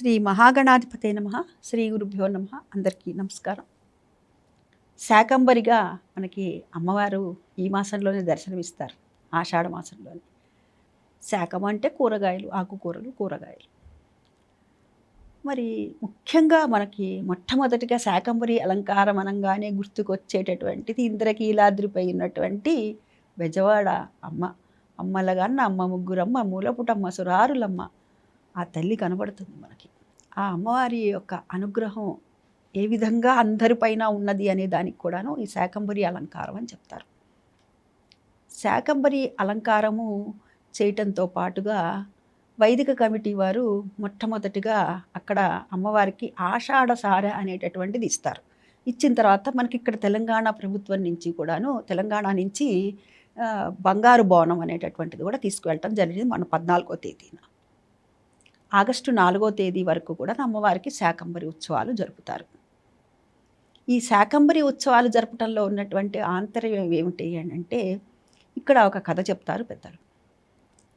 శ్రీ మహాగణాధిపతే నమ. శ్రీ గురుభ్యో నమ. అందరికీ నమస్కారం. శాకంబరిగా మనకి అమ్మవారు ఈ మాసంలోనే దర్శనమిస్తారు. ఆషాఢ మాసంలోనే. శాకం అంటే కూరగాయలు ఆకుకూరలు కూరగాయలు. మరి ముఖ్యంగా మనకి మొట్టమొదటిగా శాకంబరి అలంకారం అనగానే గుర్తుకొచ్చేటటువంటిది ఇంద్రకీలాద్రిపై ఉన్నటువంటి బెజవాడ అమ్మ. అమ్మలగాన్న అమ్మ ముగ్గురమ్మ మూలపుటమ్మ సురారులమ్మ. ఆ తల్లి కనబడుతుంది మనకి. ఆ అమ్మవారి యొక్క అనుగ్రహం ఏ విధంగా అందరిపైన ఉన్నది అనే దానికి కూడాను ఈ శాకంబరి అలంకారం అని చెప్తారు. శాకంబరి అలంకారము చేయటంతో పాటుగా వైదిక కమిటీ వారు మొట్టమొదటిగా అక్కడ అమ్మవారికి ఆషాఢ సార అనేటటువంటిది ఇస్తారు. ఇచ్చిన తర్వాత మనకి ఇక్కడ తెలంగాణ ప్రభుత్వం నుంచి కూడాను తెలంగాణ నుంచి బంగారు బోనం అనేటటువంటిది కూడా తీసుకువెళ్ళటం జరిగింది మన పద్నాలుగో తేదీన. ఆగస్టు నాలుగో తేదీ వరకు కూడా అమ్మవారికి శాకంబరి ఉత్సవాలు జరుపుతారు. ఈ శాకంబరి ఉత్సవాలు జరపటంలో ఉన్నటువంటి ఆంతర్యం ఏమిటి అని అంటే ఇక్కడ ఒక కథ చెప్తారు పెద్దలు.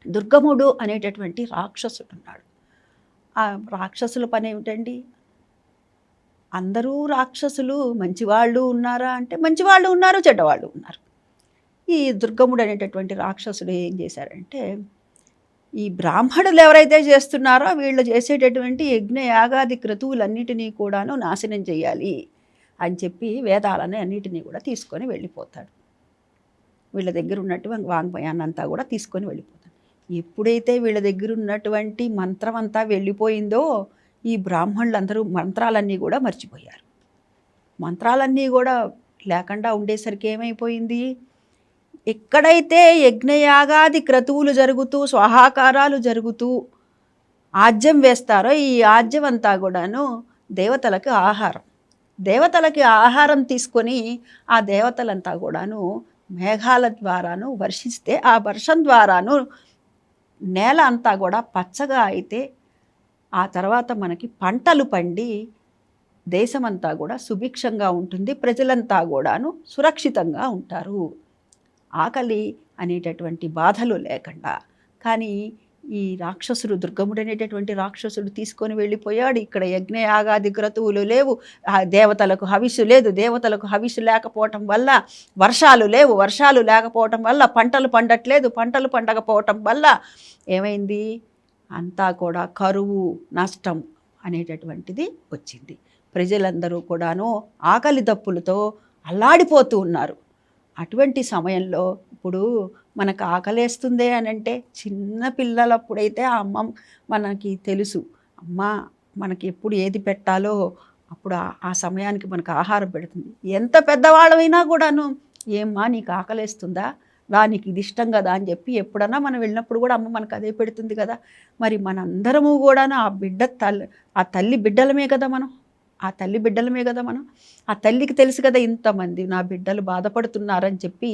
దుర్గముడు అనేటటువంటి రాక్షసుడు ఉన్నాడు. ఆ రాక్షసుల పని ఏమిటండి? అందరూ రాక్షసులు మంచివాళ్ళు ఉన్నారా అంటే మంచివాళ్ళు ఉన్నారు చెడ్డవాళ్ళు ఉన్నారు. ఈ దుర్గముడు అనేటటువంటి రాక్షసుడు ఏం చేశారంటే ఈ బ్రాహ్మణులు ఎవరైతే చేస్తున్నారో వీళ్ళు చేసేటటువంటి యజ్ఞ యాగాది క్రతువులన్నిటినీ కూడాను నాశనం చేయాలి అని చెప్పి వేదాలని అన్నిటినీ కూడా తీసుకొని వెళ్ళిపోతాడు. వీళ్ళ దగ్గర ఉన్నటువంటి వాంగ్మయాన్ని అంతా కూడా తీసుకొని వెళ్ళిపోతాడు. ఎప్పుడైతే వీళ్ళ దగ్గర ఉన్నటువంటి మంత్రం అంతా వెళ్ళిపోయిందో ఈ బ్రాహ్మణులందరూ మంత్రాలన్నీ కూడా మర్చిపోయారు. మంత్రాలన్నీ కూడా లేకుండా ఉండేసరికి ఏమైపోయింది? ఎక్కడైతే యజ్ఞయాగాది క్రతువులు జరుగుతూ స్వాహాకారాలు జరుగుతూ ఆజ్యం వేస్తారో ఈ ఆజ్యం అంతా కూడాను దేవతలకు ఆహారం. దేవతలకి ఆహారం తీసుకొని ఆ దేవతలంతా కూడాను మేఘాల ద్వారాను వర్షిస్తే ఆ వర్షం ద్వారాను నేల అంతా కూడా పచ్చగా అయితే ఆ తర్వాత మనకి పంటలు పండి దేశమంతా కూడా సుభిక్షంగా ఉంటుంది. ప్రజలంతా కూడాను సురక్షితంగా ఉంటారు. ఆకలి అనేటటువంటి బాధలు లేకుండా కానీ ఈ రాక్షసుడు దుర్గముడు అనేటటువంటి రాక్షసుడు తీసుకొని వెళ్ళిపోయాడు. ఇక్కడ యజ్ఞయాగాది క్రతువులు లేవు. దేవతలకు హవిస్సు లేదు. దేవతలకు హవిస్సు లేకపోవటం వల్ల వర్షాలు లేవు. వర్షాలు లేకపోవటం వల్ల పంటలు పండట్లేదు. పంటలు పండకపోవటం వల్ల ఏమైంది? అంతా కూడా కరువు నష్టం అనేటటువంటిది వచ్చింది. ప్రజలందరూ కూడాను ఆకలి దప్పులతో అల్లాడిపోతూ ఉన్నారు. అటువంటి సమయంలో ఇప్పుడు మనకు ఆకలేస్తుంది అని అంటే చిన్న పిల్లలప్పుడైతే ఆ అమ్మ మనకి తెలుసు. అమ్మ మనకి ఎప్పుడు ఏది పెట్టాలో అప్పుడు ఆ- సమయానికి మనకు ఆహారం పెడుతుంది. ఎంత పెద్దవాళ్ళమైనా కూడాను ఏమ్మా నీకు ఆకలేస్తుందా? రా నీకు ఇది ఇష్టం కదా? అని చెప్పి ఎప్పుడన్నా మనం వెళ్ళినప్పుడు కూడా అమ్మ మనకు అదే పెడుతుంది కదా. మరి మనందరము కూడాను ఆ బిడ్డ తల్లి ఆ తల్లి బిడ్డలమే కదా మనం. ఆ తల్లి బిడ్డలమే కదా మనం. ఆ తల్లికి తెలుసు కదా ఇంతమంది నా బిడ్డలు బాధపడుతున్నారని చెప్పి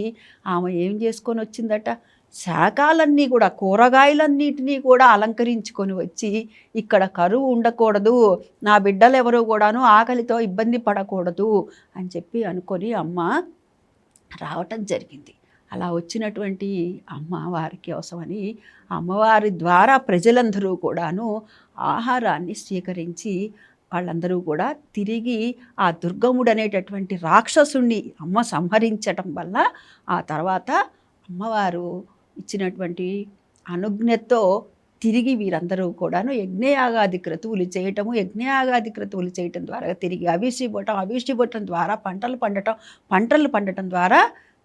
ఆమె ఏం చేసుకొని వచ్చిందట? శాఖాలన్నీ కూడా కూరగాయలన్నిటినీ కూడా అలంకరించుకొని వచ్చి ఇక్కడ కరువు ఉండకూడదు నా బిడ్డలు ఎవరు కూడాను ఆకలితో ఇబ్బంది పడకూడదు అని చెప్పి అనుకొని అమ్మ రావటం జరిగింది. అలా వచ్చినటువంటి అమ్మవారికి అవసరమని అమ్మవారి ద్వారా ప్రజలందరూ కూడాను ఆహారాన్ని స్వీకరించి వాళ్ళందరూ కూడా తిరిగి ఆ దుర్గముడు అనేటటువంటి రాక్షసుణ్ణి అమ్మ సంహరించటం వల్ల ఆ తర్వాత అమ్మవారు ఇచ్చినటువంటి అనుజ్ఞతో తిరిగి వీరందరూ కూడాను యజ్ఞయాగాది క్రతువులు చేయటము యజ్ఞయాగాది క్రతువులు చేయటం ద్వారా తిరిగి అభిషి ఇవ్వటం ద్వారా పంటలు పండటం పంటలు పండటం ద్వారా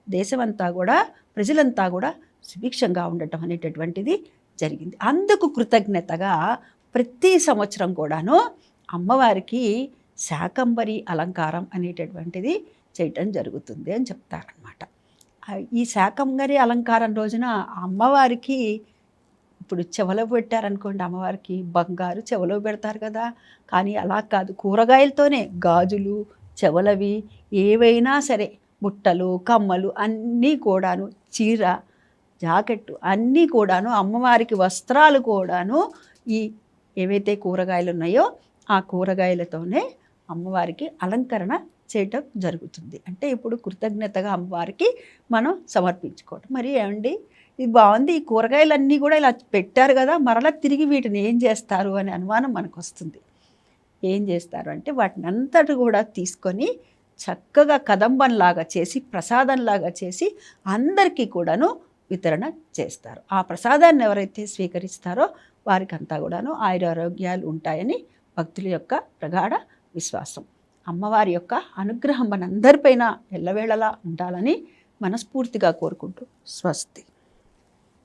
దేశమంతా కూడా ప్రజలంతా కూడా సుభిక్షంగా ఉండటం అనేటటువంటిది జరిగింది. అందుకు కృతజ్ఞతగా ప్రతి సంవత్సరం కూడాను అమ్మవారికి శాకంబరి అలంకారం అనేటటువంటిది చేయటం జరుగుతుంది అని చెప్తారనమాట ఈ శాకంబరి అలంకారం రోజున అమ్మవారికి ఇప్పుడు చెవలో పెట్టారనుకోండి అమ్మవారికి బంగారు చెవలో పెడతారు కదా. కానీ అలా కాదు కూరగాయలతోనే గాజులు చెవలవి ఏవైనా సరే బుట్టలు కమ్మలు అన్నీ కూడాను చీర జాకెట్టు అన్నీ కూడాను అమ్మవారికి వస్త్రాలు కూడాను ఈ ఏవైతే కూరగాయలు ఉన్నాయో ఆ కూరగాయలతోనే అమ్మవారికి అలంకరణ చేయటం జరుగుతుంది. అంటే ఇప్పుడు కృతజ్ఞతగా అమ్మవారికి మనం సమర్పించుకోవటం. మరి ఏమండి? ఇది బాగుంది. ఈ కూరగాయలన్నీ కూడా ఇలా పెట్టారు కదా మరలా తిరిగి వీటిని ఏం చేస్తారు అనే అనుమానం మనకు వస్తుంది ఏం చేస్తారు అంటే వాటిని అంతటి కూడా తీసుకొని చక్కగా కదంబంలాగా చేసి ప్రసాదంలాగా చేసి అందరికీ కూడాను వితరణ చేస్తారు. ఆ ప్రసాదాన్ని ఎవరైతే స్వీకరిస్తారో వారికి అంతా కూడాను ఆయురారోగ్యాలు ఉంటాయని భక్తుల యొక్క ప్రగాఢ విశ్వాసం. అమ్మవారి యొక్క అనుగ్రహం మనందరిపైన ఎల్లవేళలా ఉండాలని మనస్ఫూర్తిగా కోరుకుంటూ స్వస్తి.